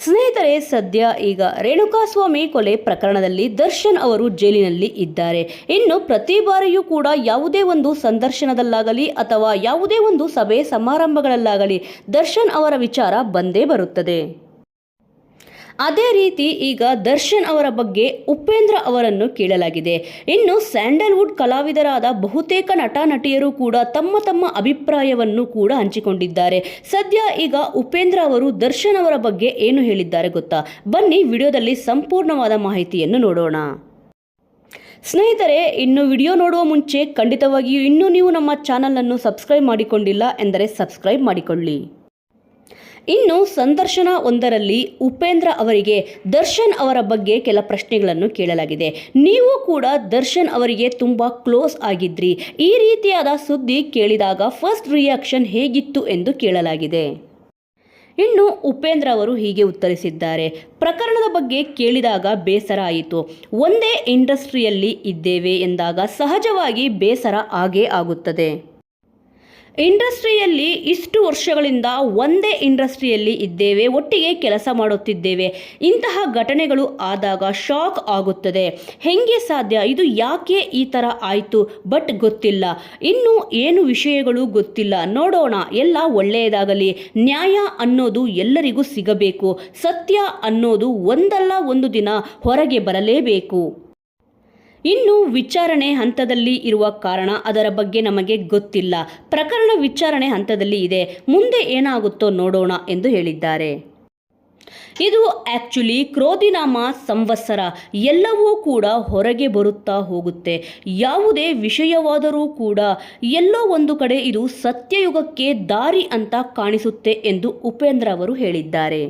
ಸ್ನೇಹಿತರೆ, ಸದ್ಯ ಈಗ ರೇಣುಕಾಸ್ವಾಮಿ ಕೊಲೆ ಪ್ರಕರಣದಲ್ಲಿ ದರ್ಶನ್ ಅವರು ಜೈಲಿನಲ್ಲಿ ಇದ್ದಾರೆ. ಇನ್ನು ಪ್ರತಿ ಬಾರಿಯೂ ಕೂಡ ಯಾವುದೇ ಒಂದು ಸಂದರ್ಶನದಲ್ಲಾಗಲಿ ಅಥವಾ ಯಾವುದೇ ಒಂದು ಸಭೆ ಸಮಾರಂಭಗಳಲ್ಲಾಗಲಿ ದರ್ಶನ್ ಅವರ ವಿಚಾರ ಬಂದೇ ಬರುತ್ತದೆ. ಅದೇ ರೀತಿ ಈಗ ದರ್ಶನ್ ಅವರ ಬಗ್ಗೆ ಉಪೇಂದ್ರ ಅವರನ್ನು ಕೇಳಲಾಗಿದೆ. ಇನ್ನು ಸ್ಯಾಂಡಲ್ವುಡ್ ಕಲಾವಿದರಾದ ಬಹುತೇಕ ನಟ ನಟಿಯರು ಕೂಡ ತಮ್ಮ ತಮ್ಮ ಅಭಿಪ್ರಾಯವನ್ನು ಕೂಡ ಹಂಚಿಕೊಂಡಿದ್ದಾರೆ. ಸದ್ಯ ಈಗ ಉಪೇಂದ್ರ ಅವರು ದರ್ಶನ್ ಅವರ ಬಗ್ಗೆ ಏನು ಹೇಳಿದ್ದಾರೆ ಗೊತ್ತಾ? ಬನ್ನಿ ವಿಡಿಯೋದಲ್ಲಿ ಸಂಪೂರ್ಣವಾದ ಮಾಹಿತಿಯನ್ನು ನೋಡೋಣ. ಸ್ನೇಹಿತರೆ, ಇನ್ನು ವಿಡಿಯೋ ನೋಡುವ ಮುಂಚೆ ಖಂಡಿತವಾಗಿಯೂ ಇನ್ನೂ ನೀವು ನಮ್ಮ ಚಾನಲನ್ನು ಸಬ್ಸ್ಕ್ರೈಬ್ ಮಾಡಿಕೊಂಡಿಲ್ಲ ಎಂದರೆ ಸಬ್ಸ್ಕ್ರೈಬ್ ಮಾಡಿಕೊಳ್ಳಿ. ಇನ್ನು ಸಂದರ್ಶನ ಒಂದರಲ್ಲಿ ಉಪೇಂದ್ರ ಅವರಿಗೆ ದರ್ಶನ್ ಅವರ ಬಗ್ಗೆ ಕೆಲ ಪ್ರಶ್ನೆಗಳನ್ನು ಕೇಳಲಾಗಿದೆ. ನೀವು ಕೂಡ ದರ್ಶನ್ ಅವರಿಗೆ ತುಂಬ ಕ್ಲೋಸ್ ಆಗಿದ್ರಿ. ಈ ರೀತಿಯಾದ ಸುದ್ದಿ ಕೇಳಿದಾಗ ಫಸ್ಟ್ ರಿಯಾಕ್ಷನ್ ಹೇಗಿತ್ತು ಎಂದು ಕೇಳಲಾಗಿದೆ. ಇನ್ನು ಉಪೇಂದ್ರ ಅವರು ಹೀಗೆ ಉತ್ತರಿಸಿದ್ದಾರೆ. ಪ್ರಕರಣದ ಬಗ್ಗೆ ಕೇಳಿದಾಗ ಬೇಸರ ಆಯಿತು. ಒಂದೇ ಇಂಡಸ್ಟ್ರಿಯಲ್ಲಿ ಇದ್ದೇವೆ ಎಂದಾಗ ಸಹಜವಾಗಿ ಬೇಸರ ಆಗೇ ಆಗುತ್ತದೆ. ಇಂಡಸ್ಟ್ರಿಯಲ್ಲಿ ಇಷ್ಟು ವರ್ಷಗಳಿಂದ ಒಂದೇ ಇಂಡಸ್ಟ್ರಿಯಲ್ಲಿ ಇದ್ದೇವೆ, ಒಟ್ಟಿಗೆ ಕೆಲಸ ಮಾಡುತ್ತಿದ್ದೇವೆ. ಇಂತಹ ಘಟನೆಗಳು ಆದಾಗ ಶಾಕ್ ಆಗುತ್ತದೆ. ಹೆಂಗೆ ಸಾಧ್ಯ? ಇದು ಯಾಕೆ ಈ ಥರ ಆಯಿತು? ಬಟ್ ಗೊತ್ತಿಲ್ಲ. ಇನ್ನೂ ಏನು ವಿಷಯಗಳು ಗೊತ್ತಿಲ್ಲ. ನೋಡೋಣ. ಎಲ್ಲ ಒಳ್ಳೆಯದಾಗಲಿ. ನ್ಯಾಯ ಅನ್ನೋದು ಎಲ್ಲರಿಗೂ ಸಿಗಬೇಕು. ಸತ್ಯ ಅನ್ನೋದು ಒಂದಲ್ಲ ಒಂದು ದಿನ ಹೊರಗೆ ಬರಲೇಬೇಕು. ಇನ್ನು ವಿಚಾರಣೆ ಹಂತದಲ್ಲಿ ಇರುವ ಕಾರಣ ಅದರ ಬಗ್ಗೆ ನಮಗೆ ಗೊತ್ತಿಲ್ಲ. ಪ್ರಕರಣ ವಿಚಾರಣೆ ಹಂತದಲ್ಲಿ ಇದೆ. ಮುಂದೆ ಏನಾಗುತ್ತೋ ನೋಡೋಣ ಎಂದು ಹೇಳಿದ್ದಾರೆ. ಇದು ಆಕ್ಚುಲಿ ಕ್ರೋಧಿನಾಮ ಸಂವತ್ಸರ. ಎಲ್ಲವೂ ಕೂಡ ಹೊರಗೆ ಬರುತ್ತಾ ಹೋಗುತ್ತೆ. ಯಾವುದೇ ವಿಷಯವಾದರೂ ಕೂಡ ಎಲ್ಲೋ ಒಂದು ಕಡೆ ಇದು ಸತ್ಯಯುಗಕ್ಕೆ ದಾರಿ ಅಂತ ಕಾಣಿಸುತ್ತೆ ಎಂದು ಉಪೇಂದ್ರ ಅವರು ಹೇಳಿದ್ದಾರೆ.